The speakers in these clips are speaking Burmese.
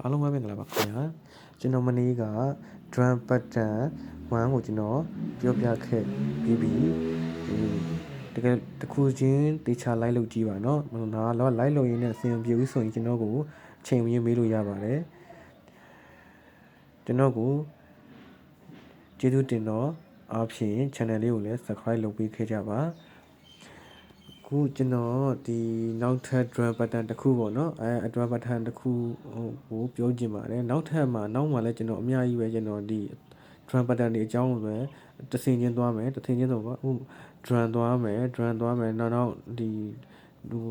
အားလုံးပဲမင်္ဂလာပါခင်ဗျာကျွန်တော်မနေ့က drum pattern 1ကိုကျွန်တော်ပြောပြခဲ့ပြီးပြီอืมတကယ်တစ်ခုချင်းတေချာ live လုပ်ကြည့်ပါเนาะမဟုတ်လားတော့ live လုပ်ရင်းနဲ့အဆင်မပြေဘူးဆိုရင်ကျွန်တော်ကိုချိန်ရင်းမေးလို့ရပါတယ်ကျွန်တော်ကိုကျေးဇူးတင်တော့အားဖြင့် channel လေးကိုလည်း subscribe လုပ်ပေးခဲ့ကြပါ အခုကျွန်တော်ဒီနောက်ထပ် drum pattern တစ်ခုပေါ့နော်အဲ drum pattern တစ်ခုဟိုပြောချင်ပါတယ်နောက်ထပ်မှာနောက်မှာလည်းကျွန်တော်အများကြီးပဲကျွန်တော်ဒီ drum pattern တွေအကြောင်းပဲတစ်ဆင်ချင်းသွားမယ်တစ်ဆင်ချင်းဆိုပေါ့ဟို drum သွားမယ် drum သွားမယ်နောက်နောက်ဒီဟို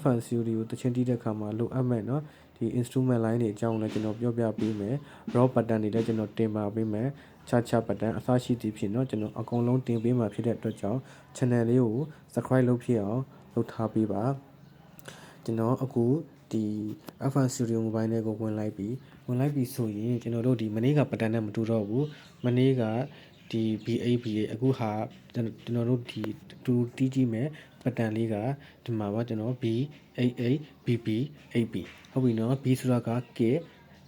FNC တွေကိုတချင်းတီးတဲ့ခါမှာလိုအပ်မယ်เนาะဒီ instrument line တွေအကြောင်းလည်းကျွန်တော်ပြောပြပေးမယ် raw pattern တွေလည်းကျွန်တော်တင်ပါပေးမယ် ချာချာပတန်အစရှိသည်ဖြင့်တော့ကျွန်တော်အကုန်လုံးတင်ပေးမှာဖြစ်တဲ့အတွက်ကြောင့် channel လေးကို subscribe လုပ်ဖြစ်အောင်လုပ်ထားပေးပါကျွန်တော်အခုဒီ F1 Studio Mobile နဲ့ကိုဝင်လိုက်ပြီးဝင်လိုက်ပြီးဆိုရင်ကျွန်တော်တို့ဒီမနေ့ကပတန်နဲ့မတူတော့ဘူးမနေ့ကဒီ BABA အခုဟာကျွန်တော်တို့ဒီတူတီးကြည့်မယ်ပတန်လေးကဒီမှာပါကျွန်တော် BAA BB AB ဟုတ်ပြီနော် B ဆိုတာက K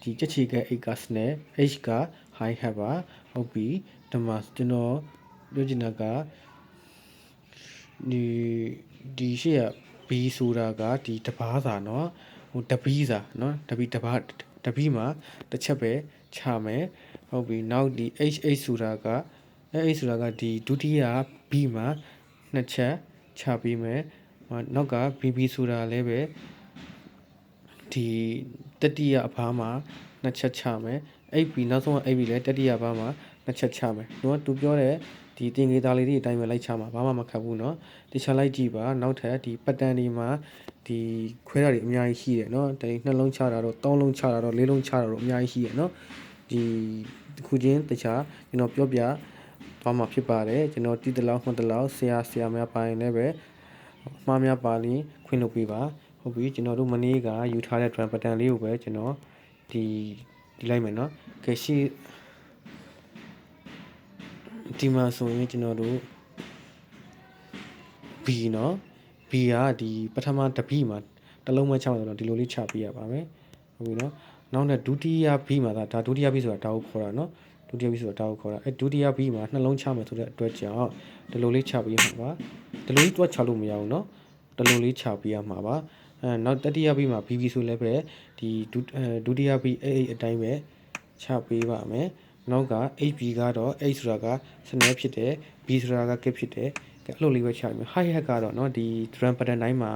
ဒီချက်ချေက A က snare H က high hat ပါ ဟုတ်ပြီဒီမှာကျွန်တော်ပြောချင်တာကဒီဒီရှေ့က B ဆိုတာကဒီတပားစာเนาะဟိုတပီးစာเนาะတပီတပားတပီးမှာတစ်ချက်ပဲချမယ်ဟုတ်ပြီနောက်ဒီ H8 ဆိုတာကအဲ H ဆိုတာကဒီဒုတိယ B မှာနှစ်ချက်ချပေးမယ်နောက်က BB ဆိုတာလည်းပဲဒီတတိယအဖားမှာနှစ်ချက်ချမယ် အဲ့ပြီးနောက်ဆုံးအဲ့ပြီးလဲတတိယဘာမှာနှစ်ချက်ချမယ်။နော်သူပြောတဲ့ဒီတင်ကြီးသားလေးတွေအတိုင်းပဲလိုက်ချမှာဘာမှမခက်ဘူးနော်။တခြားလိုက်ကြည့်ပါနောက်ထပ်ဒီပတ်တန်ဒီမှာဒီခွဲတာတွေအများကြီးရှိတယ်နော်။ဒီနှလုံးချတာတော့သုံးလုံးချတာတော့လေးလုံးချတာတော့အများကြီးရှိတယ်နော်။ဒီတစ်ခုချင်းတခြားကျွန်တော်ပြောပြသွားမှာဖြစ်ပါတယ်ကျွန်တော်တီးတလောက်မှတ်တလောက်ဆရာဆရာများပိုင်းလည်းပဲမှားများပါလိခွင့်လုပ်ပေးပါဟုတ်ပြီကျွန်တော်တို့မနေ့ကယူထားတဲ့ drum pattern လေးကိုပဲကျွန်တော်ဒီဒီလိုက်မယ်နော် ကဲရှိဒီမှာဆိုရင်ကျွန်တော်တို့ B เนาะ B ကဒီပထမတပိမှာတစ်လုံးမချောင်းဆိုတော့ဒီလိုလေးချပေးရပါမယ်ဟုတ်ပြီเนาะနောက်နဲ့ဒုတိယ B မှာဒါဒါဒုတိယ B ဆိုတာဒါကိုခေါ်တာเนาะဒုတိယ B ဆိုတာဒါကိုခေါ်တာအဲဒုတိယ B မှာနှလုံးချမယ်ဆိုတဲ့အတွက်ကြောင့်ဒီလိုလေးချပေးမှာပါဒီလိုလေးတွက်ချလို့မရဘူးเนาะဒီလိုလေးချပေးရမှာပါအဲနောက်တတိယ B မှာ BB ဆိုလည်းပဲဒီဒုတိယ B အဲ့အဲ့အတိုင်းပဲ ချပေးပါမယ်နောက်က HB ကတော့ H ဆိုတာကစနေဖြစ်တယ် B ဆိုတာက K ဖြစ်တယ်ကဲအဲ့လိုလေးပဲချမယ် high hat ကတော့เนาะဒီ drum pattern တိုင်းမှာ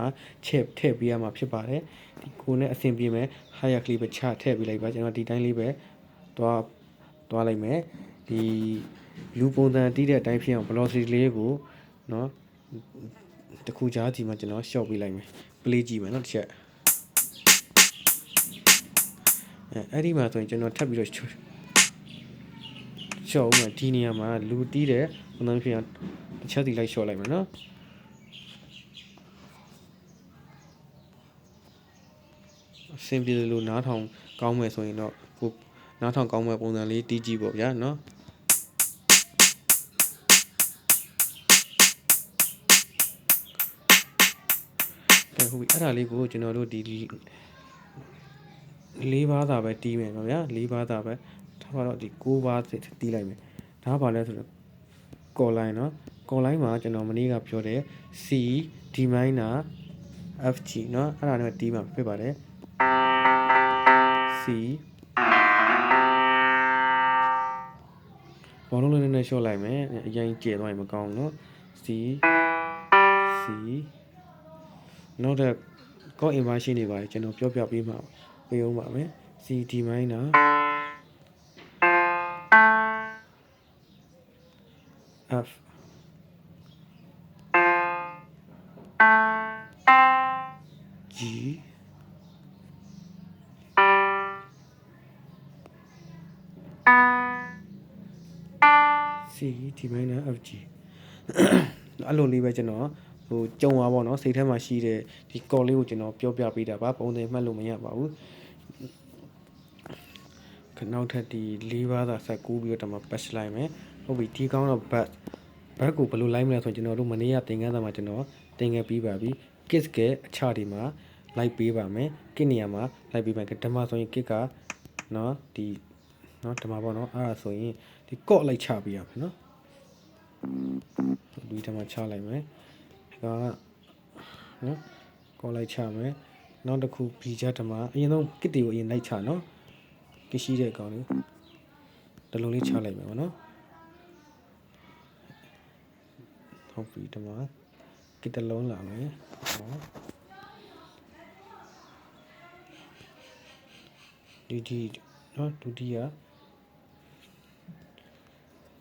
ချက်ထည့်ပေးရမှာဖြစ်ပါတယ်ဒီကိုနဲ့အဆင်ပြေမယ် high hat ကလေးပဲချထည့်ပေးလိုက်ပါကျွန်တော်ဒီတိုင်းလေးပဲတွားတွားလိုက်မယ်ဒီလူပုံစံတီးတဲ့အတိုင်းဖြစ်အောင် velocity လေးကိုเนาะတခုကြားဒီမှာကျွန်တော် short ပေးလိုက်မယ် play ကြည့်မယ်เนาะတစ်ချက် အဲအဲ့ဒီမှာဆိုရင်ကျွန်တော်ထပ်ပြီးတော့ရှော့ဦးမယ်ဒီနေရာမှာလူတီးတဲ့ပုံစံဖြစ်အောင်တစ်ချက်စီလိုက်ရှော့လိုက်မယ်နော်အဆင်ပြေလို့နားထောင်ကောင်းမယ်ဆိုရင်တော့ကိုနားထောင်ကောင်းမဲ့ပုံစံလေးတီးကြည့်ပေါ့ဗျာနော်အဲဟုတ်ပြီအဲ့ဒါလေးကိုကျွန်တော်တို့ဒီ ၄ပါးသာပဲတီးမယ်နော်ဗျာ၄ပါးသာပဲထားပါတော့ဒီ၉ပါးတီးလိုက်မယ်ဒါပါလဲဆိုတော့ call line နော် call line မှာကျွန်တော်မနေ့ကပြောတယ် C D minor F G နော်အဲ့ဒါနဲ့တီးမှာဖြစ်ပါတယ် C ဘောလုံးလေးနဲ့ရှော့လိုက်မယ်အရင်ကျဲသွားရင်မကောင်းဘူးနော် C C နောက်တဲ့ call inversion တွေပါတယ်ကျွန်တော်ပြောပြပေးမှာပါ အောင်ပါမယ် C D minor F G C D minor F G အဲ့လိုလေးပဲကျွန်တော်ဟိုကြုံသွားပါတော့စိတ်ထဲမှာရှိတဲ့ဒီကော်လေးကိုကျွန်တော်ပြောပြပေးတာပါပုံစံမှတ်လို့မရပါဘူးခ နောက်ထပ်ဒီ၄ပါးသာဆက်ကူးပြီးတော့တမပတ်လိုက်မယ်ဟုတ်ပြီဒီကောင်းတော့ bat ဘက်ကိုဘယ်လိုလိုက်မလဲဆိုရင်ကျွန်တော်တို့မနေ့ကသင်ခန်းစာမှာကျွန်တော်သင်ခဲ့ပြီးပါပြီ kiss ကအချတွေမှာလိုက်ပေးပါမယ်ကစ်နေရာမှာလိုက်ပေးပါမယ်ဓမ္မဆိုရင်ကစ်ကနော်ဒီနော်ဓမ္မပေါ့နော်အဲ့ဒါဆိုရင်ဒီကော့လိုက်ချပေးရမယ်နော်ဒီဓမ္မချလိုက်မယ်ဒါကနော်ကော့လိုက်ချမယ်နောက်တစ်ခုဘီဂျဓမ္မအရင်ဆုံးကစ်တီကိုအရင်လိုက်ချနော် ကစ်ရှိတဲ့ကောင်လေးတလုံးလေးချလိုက်မယ်ပေါ့နော်ဟုတ်ပြီဓမ္မကစ်တလုံးလာမယ်ဟောဒီဒီနော်ဒုတိယ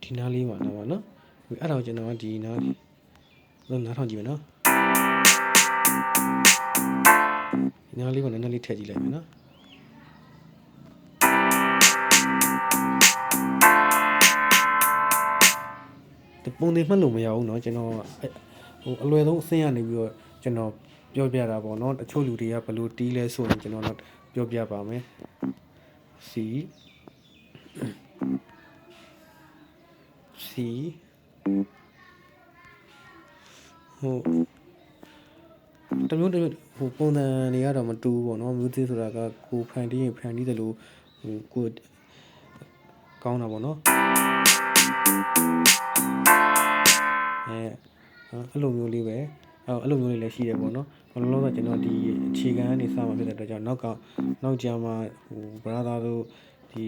ဒီနားလေးမှာတော့ဗောနော်ဒီအဲ့ဒါကိုကျွန်တော်ကဒီနားလေးလုံးနားထောင်ကြည့်မယ်နော်ဒီနားလေးကိုနည်းနည်းလေးထည့်ကြည့်လိုက်မယ်နော် ပုံတွေမှတ်လို့မရဘူးเนาะကျွန်တော်အဲ့ဟိုအလွယ်ဆုံးအဆင့်ရနေပြီးတော့ကျွန်တော်ပြောပြတာပေါ့เนาะတချို့လူတွေကဘယ်လိုတီးလဲဆိုရင်ကျွန်တော်တော့ပြောပြပါမယ် C C ဟိုတမျိုးတမျိုးဟိုပုံစံတွေကတော့မတူဘူးပေါ့နော်မျိုးသေးဆိုတာကကိုဖန်တီးရင်ဖန်တီးတယ်လို့ဟိုကိုကောင်းတာပေါ့နော် အဲအဲ့လိုမျိုးလေးပဲအဲ့လိုမျိုးလေးလည်းရှိတယ်ပေါ့နော်ဘယ်လိုလဲဆိုကျွန်တော်ဒီအခြေခံကနေစမှာဖြစ်တဲ့အတွက်ကြောင့်နောက်ကနောက်ကြမှာဟို brother တို့ဒီ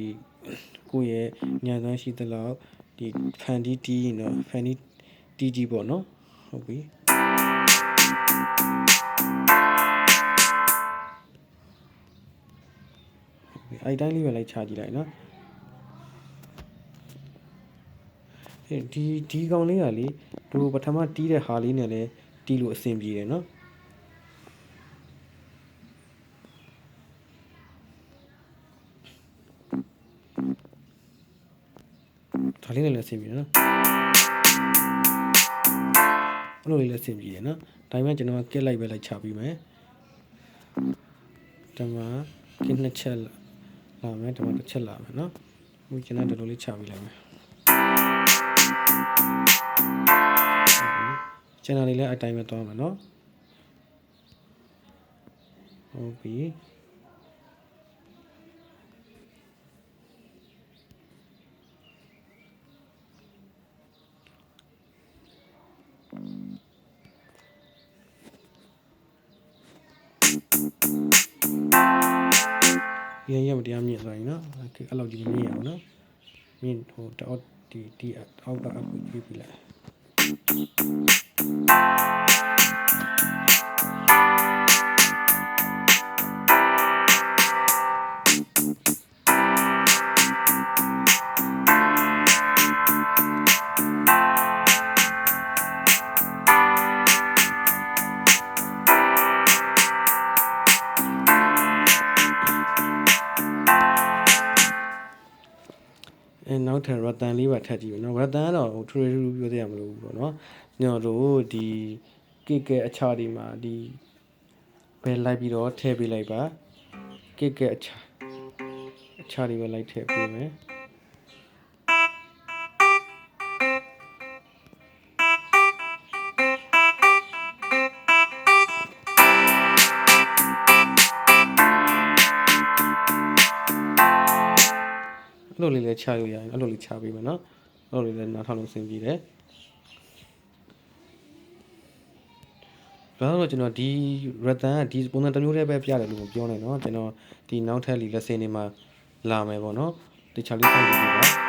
ကိုယ့်ရဲ့ညံသွမ်းရှိသလောက်ဒီဖန်တီးတီးရင်တော့ဖန်တီးတီးကြီးပေါ့နော်ဟုတ်ပြီအဲ့တိုင်းလေးပဲလိုက်ချကြည့်လိုက်နော် ဒီဒီကောင်လေးကလေတို့ပထမတီးတဲ့ဟာလေးနဲ့လည်းတီးလို့အဆင်ပြေတယ်နော်ဒါလေးနဲ့လည်းအဆင်ပြေတယ်နော်အဲ့လိုလေးလည်းအဆင်ပြေတယ်နော်ဒါပေမဲ့ကျွန်တော်ကကက်လိုက်ပဲလိုက်ချပြီးမယ်ဒီမှာကင်းနှစ်ချက်လာမယ်ဒီမှာတစ်ချက်လာမယ်နော်ဒီကျွန်တော်ဒီလိုလေးချပြီးလိုက်မယ် channel လေးလည်းအတိုင်းပဲသွားမှာเนาะဟုတ်ပြီရရမတရားမြင်သွားရင်เนาะအဲ့လောက်ကြီးမမြင်အောင်เนาะမြင်ဟိုတောက်ဒီဒီအော က်ကအကူပြေး အဲနောက်ထပ်ရတန်လေးပါထပ်ကြည့်မယ်နော်ရတန်ကတော့ဟိုထရထူပြောသေးရမလို့ဘူးပေါ့နော်ညော်တို့ဒီကိကဲအခြားဒီမှာဒီဘယ်လိုက်ပြီးတော့ထည့်ပေးလိုက်ပါကိကဲအခြားအခြားဒီပဲလိုက်ထည့်ပေးမယ် အဲ့လိုလေးလည်းချလို့ရရင်အဲ့လိုလေးချပေးမယ်နော်အဲ့လိုလေးလည်းနားထောင်လို့အဆင်ပြေတယ်ဘာလို့လဲကျွန်တော်ဒီရတန်ကဒီပုံစံတစ်မျိုးတည်းပဲပြတယ်လို့မပြောနဲ့เนาะကျွန်တော်ဒီနောက်ထပ်လီလက်စင်းတွေမှာလာမယ်ပေါ့เนาะတခြားလေးဆက်ကြည့်ပါ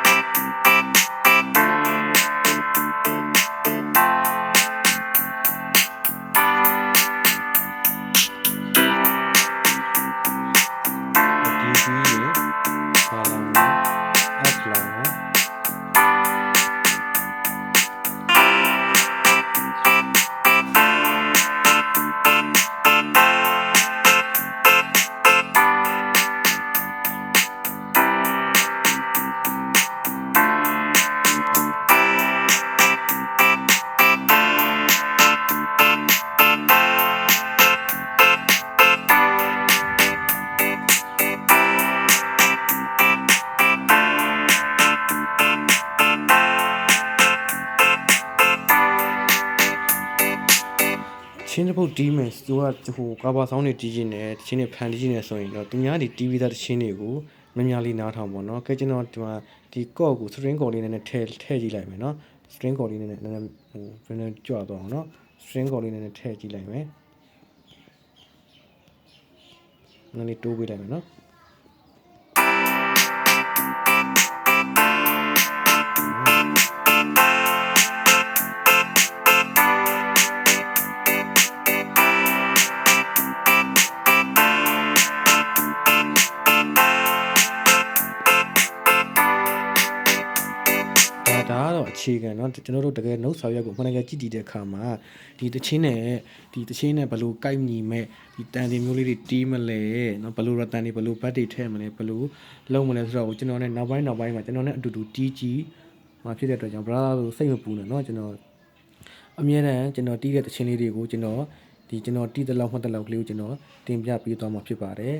တစ်ပုတ်တီးမယ်သူကဟိုကာဘာဆောင်းတွေတီးခြင်းနဲ့တချင်းတွေဖန်တီးခြင်းနဲ့ဆိုရင်တော့သူများဒီ TV သားတချင်းတွေကိုမများလေးနားထောင်ပါတော့ကဲကျွန်တော်ဒီမှာဒီကော့ကို string ကော်လေးနဲ့ထည့်ထည့်ကြည့်လိုက်မယ်နော် string ကော်လေးနဲ့နည်းနည်းဟိုဘယ်နဲ့ကြွသွားအောင်နော် string ကော်လေးနဲ့ထည့်ကြည့်လိုက်မယ်နည်းနည်းတိုးပေးလိုက်မယ်နော် အခြေခံเนาะကျွန်တော်တို့တကယ်နှုတ်ဆောင်ရက်ကိုမှန်တကယ်ကြည့်တည်တဲ့အခါမှာဒီတချင်းနဲ့ဒီတချင်းနဲ့ဘယ်လိုကိုက်ညီမဲ့ဒီတန်တွေမျိုးလေးတွေတီးမလဲเนาะဘယ်လိုရတန်တွေဘယ်လိုဘတ်တွေထည့်မလဲဘယ်လိုလုံးမလဲဆိုတော့ကျွန်တော်နဲ့နောက်ပိုင်းနောက်ပိုင်းမှာကျွန်တော်နဲ့အတူတူတီးကြည့်မှာဖြစ်တဲ့အတွက်ကြောင့် brother လို့စိတ်မပူနဲ့เนาะကျွန်တော်အမြဲတမ်းကျွန်တော်တီးတဲ့တချင်းလေးတွေကိုကျွန်တော်ဒီကျွန်တော်တီးတဲ့လောက်မှတ်တဲ့လောက်ကလေးကိုကျွန်တော်တင်ပြပေးသွားမှာဖြစ်ပါတယ်